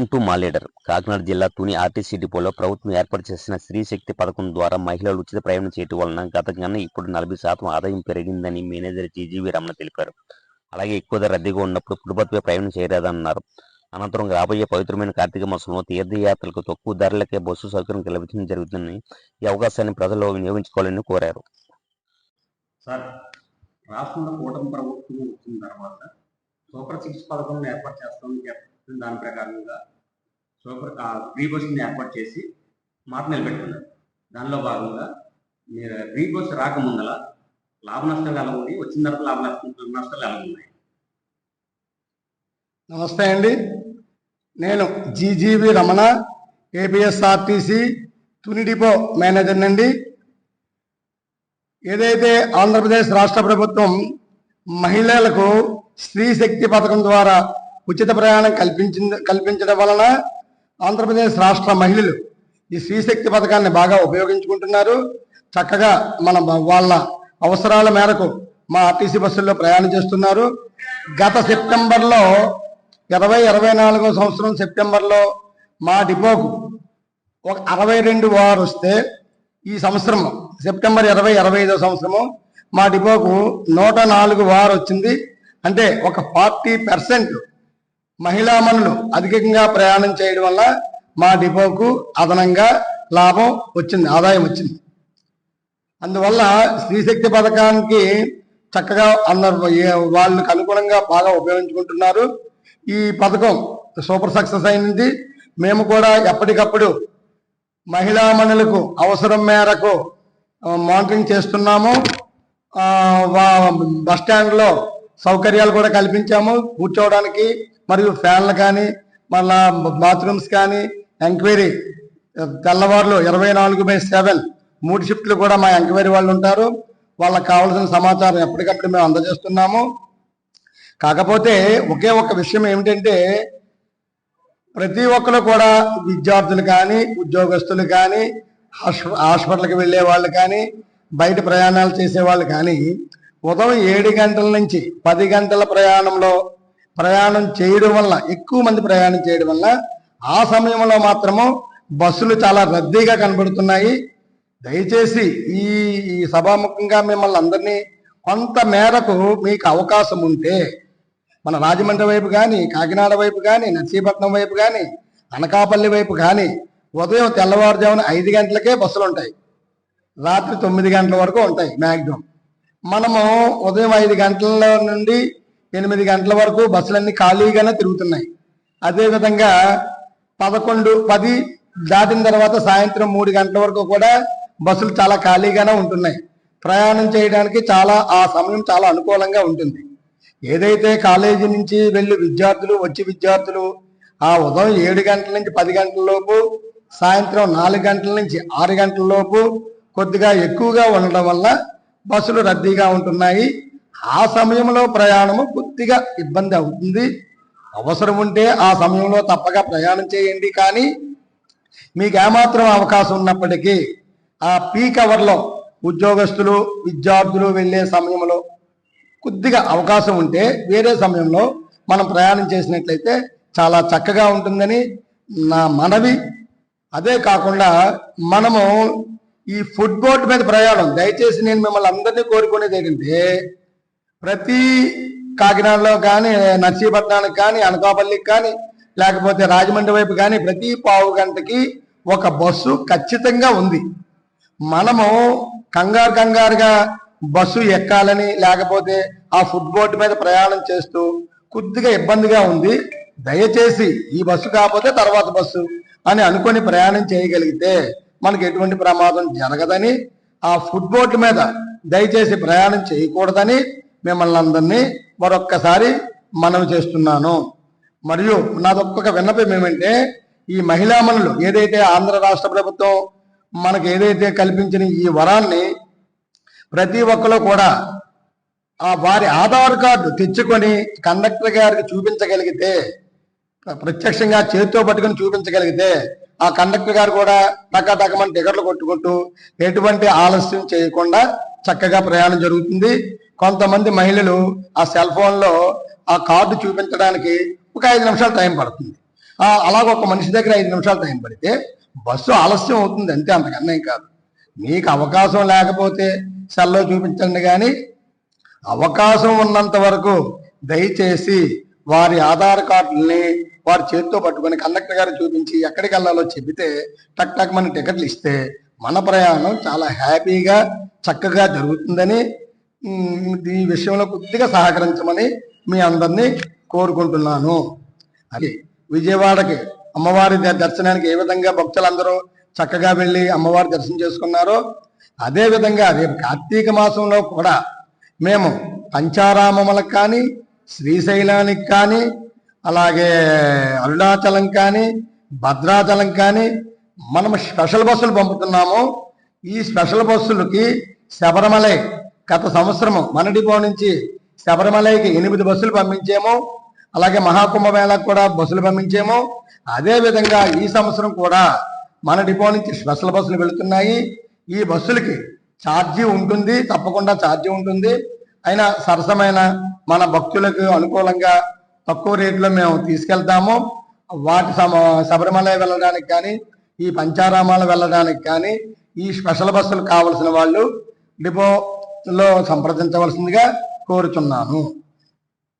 Welcome to మా leader Kakinada జిల్లా Tuni RTC డిపోలో ప్రభుత్వం ఏర్పాటు చేసిన స్త్రీ శక్తి పథకం ద్వారా మహిళలు ఉచిత ప్రయాణం చేయటం వలన గత కన్నా ఇప్పుడు నలభై శాతం ఆదాయం పెరిగిందని మేనేజర్ జీజీవి రమణ తెలిపారు. అలాగే ఎక్కువ ధర రద్దీగా ఉన్నప్పుడు కుటుంబత్వే ప్రయాణం చేయరాదన్నారు. అనంతరం రాబోయే పవిత్రమైన కార్తీక మాసంలో తీర్థయాత్రలకు తక్కువ ధరలకే బస్సు సౌకర్యం కల్పించడం జరుగుతుందని ఈ అవకాశాన్ని ప్రజలు వినియోగించుకోవాలని కోరారు. సార్ రాష్ట్రంలో కూటమి ప్రభుత్వం వచ్చిన తర్వాత సూపర్ సిక్స్ పథకం ఏర్పాటు చేస్తామని చెప్పిన దాని ప్రకారంగా సూపర్ ప్రీ బస్ని ఏర్పాటు చేసి మాట నిలబెట్టుకున్నారు. దానిలో భాగంగా మీరు ప్రీ బస్ రాకముందల లాభ నష్టాలు ఎలా ఉంది వచ్చిన తర్వాత లాభ నష్టాలు ఎలా ఉన్నాయి? నమస్తే అండి. నేను G G V Ramana A P S R T C Tuni depot manager అండి. ఏదైతే ఆంధ్రప్రదేశ్ రాష్ట్ర ప్రభుత్వం మహిళలకు స్త్రీ శక్తి పథకం ద్వారా ఉచిత ప్రయాణం కల్పించింది కల్పించడం వలన ఆంధ్రప్రదేశ్ రాష్ట్ర మహిళలు ఈ స్త్రీశక్తి పథకాన్ని బాగా ఉపయోగించుకుంటున్నారు. చక్కగా మన వాళ్ళ అవసరాల మేరకు మా ఆర్టీసీ బస్సుల్లో ప్రయాణం చేస్తున్నారు. గత సెప్టెంబర్లో ఇరవై ఇరవై నాలుగో సంవత్సరం సెప్టెంబర్లో మా డిపోకు ఒక అరవై రెండు వారు వస్తే ఈ సంవత్సరం సెప్టెంబర్ ఇరవై ఇరవై ఐదో సంవత్సరము మా డిపోకు నూట నాలుగు వారు వచ్చింది. అంటే ఒక ఫార్టీ పర్సెంట్ మహిళామణులు అధికంగా ప్రయాణం చేయడం వల్ల మా డిపోకు అదనంగా లాభం వచ్చింది ఆదాయం వచ్చింది. అందువల్ల స్త్రీశక్తి పథకానికి చక్కగా అందరు వాళ్ళకు వాళ్ళకి అనుగుణంగా బాగా ఉపయోగించుకుంటున్నారు. ఈ పథకం సూపర్ సక్సెస్ అయింది. మేము కూడా ఎప్పటికప్పుడు మహిళామణులకు అవసరం మేరకు మానిటరింగ్ చేస్తున్నాము. బస్ స్టాండ్లో సౌకర్యాలు కూడా కల్పించాము. కూర్చోవడానికి మరియు ఫ్యాన్లు కానీ మళ్ళా బాత్రూమ్స్ కానీ ఎంక్వైరీ తెల్లవారులు ఇరవై నాలుగు బై సెవెన్. మూడు షిఫ్ట్లు కూడా మా ఎంక్వైరీ వాళ్ళు ఉంటారు. వాళ్ళకి కావాల్సిన సమాచారం ఎప్పటికప్పుడు మేము అందజేస్తున్నాము. కాకపోతే ఒకే ఒక విషయం ఏమిటంటే ప్రతి ఒక్కరు కూడా విద్యార్థులు కానీ ఉద్యోగస్తులు కానీ హాస్పిటల్కి వెళ్ళే వాళ్ళు కానీ బయట ప్రయాణాలు చేసే వాళ్ళు కానీ ఉదయం ఏడు గంటల నుంచి పది గంటల ప్రయాణంలో ప్రయాణం చేయడం వల్ల ఎక్కువ మంది ప్రయాణం చేయడం వల్ల ఆ సమయంలో మాత్రము బస్సులు చాలా రద్దీగా కనబడుతున్నాయి. దయచేసి ఈ సభాముఖంగా మిమ్మల్ని అందరినీ కొంత మేరకు మీకు అవకాశం ఉంటే మన రాజమండ్రి వైపు కానీ కాకినాడ వైపు కానీ నర్సీపట్నం వైపు కానీ అనకాపల్లి వైపు కానీ ఉదయం తెల్లవారుజామున ఐదు గంటలకే బస్సులు ఉంటాయి. రాత్రి తొమ్మిది గంటల వరకు ఉంటాయి మ్యాక్సిమం మనము ఉదయం ఐదు గంటల నుండి ఎనిమిది గంటల వరకు బస్సులన్నీ ఖాళీగానే తిరుగుతున్నాయి. అదేవిధంగా పదకొండు పది దాటిన తర్వాత సాయంత్రం మూడు గంటల వరకు కూడా బస్సులు చాలా ఖాళీగానే ఉంటున్నాయి. ప్రయాణం చేయడానికి చాలా ఆ సమయం చాలా అనుకూలంగా ఉంటుంది. ఏదైతే కాలేజీ నుంచి వెళ్ళి విద్యార్థులు వచ్చి విద్యార్థులు ఆ ఉదయం ఏడు గంటల నుంచి పది గంటల లోపు సాయంత్రం నాలుగు గంటల నుంచి ఆరు గంటల లోపు కొద్దిగా ఎక్కువగా ఉండడం వల్ల బస్సులు రద్దీగా ఉంటున్నాయి. ఆ సమయంలో ప్రయాణము కొద్దిగా ఇబ్బంది అవుతుంది. అవసరం ఉంటే ఆ సమయంలో తప్పక ప్రయాణం చేయండి. కానీ మీకు ఏమాత్రం అవకాశం ఉన్నప్పటికీ ఆ పీక్ అవర్లో ఉద్యోగస్తులు విద్యార్థులు వెళ్ళే సమయంలో కొద్దిగా అవకాశం ఉంటే వేరే సమయంలో మనం ప్రయాణం చేసినట్లయితే చాలా చక్కగా ఉంటుందని నా మనవి. అదే కాకుండా మనము ఈ ఫుడ్ బోర్డు మీద ప్రయాణం దయచేసి నేను మిమ్మల్ని అందరినీ కోరుకునేది ఏంటంటే ప్రతి కాకినాడలో కానీ నర్సీపట్నానికి కానీ అనకాపల్లికి కానీ లేకపోతే రాజమండ్రి వైపు కానీ ప్రతి పావు గంటకి ఒక బస్సు ఖచ్చితంగా ఉంది. మనము కంగారు కంగారుగా బస్సు ఎక్కాలని లేకపోతే ఆ ఫుడ్ బోర్డు మీద ప్రయాణం చేస్తూ కొద్దిగా ఇబ్బందిగా ఉంది. దయచేసి ఈ బస్సు కాకపోతే తర్వాత బస్సు అని అనుకొని ప్రయాణం చేయగలిగితే మనకి ఎటువంటి ప్రమాదం జరగదని ఆ ఫుడ్ బోర్డు మీద దయచేసి ప్రయాణం చేయకూడదని మిమ్మల్ని అందరినీ మరొక్కసారి మనవి చేస్తున్నాను. మరియు నాదొక్క విన్నపం ఏమంటే ఈ మహిళామణులు ఏదైతే ఆంధ్ర రాష్ట్ర ప్రభుత్వం మనకు ఏదైతే కల్పించిన ఈ వరాన్ని ప్రతి ఒక్కరు కూడా ఆ వారి ఆధార్ కార్డు తెచ్చుకొని కండక్టర్ గారికి చూపించగలిగితే ప్రత్యక్షంగా చేతితో పట్టుకొని చూపించగలిగితే ఆ కండక్టర్ గారు కూడా టకాటకమని టికెట్లు కొట్టుకుంటూ ఎటువంటి ఆలస్యం చేయకుండా చక్కగా ప్రయాణం జరుగుతుంది. కొంతమంది మహిళలు ఆ సెల్ ఫోన్లో ఆ కార్డు చూపించడానికి ఒక ఐదు నిమిషాలు టైం పడుతుంది. అలాగే అలాగ ఒక మనిషి దగ్గర ఐదు నిమిషాలు టైం పడితే బస్సు ఆలస్యం అవుతుంది అంతే అంతకన్నా ఏం కాదు. మీకు అవకాశం లేకపోతే సెల్లో చూపించండి కానీ అవకాశం ఉన్నంత వరకు దయచేసి వారి ఆధార్ కార్డుల్ని వారి చేతితో పట్టుకొని కండక్టర్ గారు చూపించి ఎక్కడికి వెళ్ళాలో చెబితే టక్ టక్ మన టికెట్లు ఇస్తే మన ప్రయాణం చాలా హ్యాపీగా చక్కగా జరుగుతుందని ఈ విషయంలో కొద్దిగా సహకరించమని మీ అందరినీ కోరుకుంటున్నాను. అది విజయవాడకి అమ్మవారి ద- దర్శనానికి ఏ విధంగా భక్తులందరూ చక్కగా వెళ్ళి అమ్మవారి దర్శనం చేసుకున్నారో అదేవిధంగా రేపు కార్తీక మాసంలో కూడా మేము పంచారామములకు కానీ శ్రీశైలానికి కానీ అలాగే అరుణాచలం కానీ భద్రాచలం కానీ మనం స్పెషల్ బస్సులు పంపుతున్నాము. ఈ స్పెషల్ బస్సులకి శబరిమలై గత సంవత్సరం మన డిపో నుంచి శబరిమలైకి ఎనిమిది బస్సులు పంపించాము అలాగే మహాకుంభమేళకు కూడా బస్సులు పంపించాము. అదేవిధంగా ఈ సంవత్సరం కూడా మన డిపో నుంచి స్పెషల్ బస్సులు వెళుతున్నాయి. ఈ బస్సులకి ఛార్జీ ఉంటుంది తప్పకుండా ఛార్జీ ఉంటుంది. అయినా సరసమైన మన భక్తులకు అనుకూలంగా తక్కువ రేట్లో మేము తీసుకెళ్తాము. వాటి సమ శబరిమల వెళ్ళడానికి కానీ ఈ పంచారామాలు వెళ్ళడానికి కానీ ఈ స్పెషల్ బస్సులు కావలసిన వాళ్ళు డిపో లో సంప్రదించవలసిందిగా కోరుచున్నాను.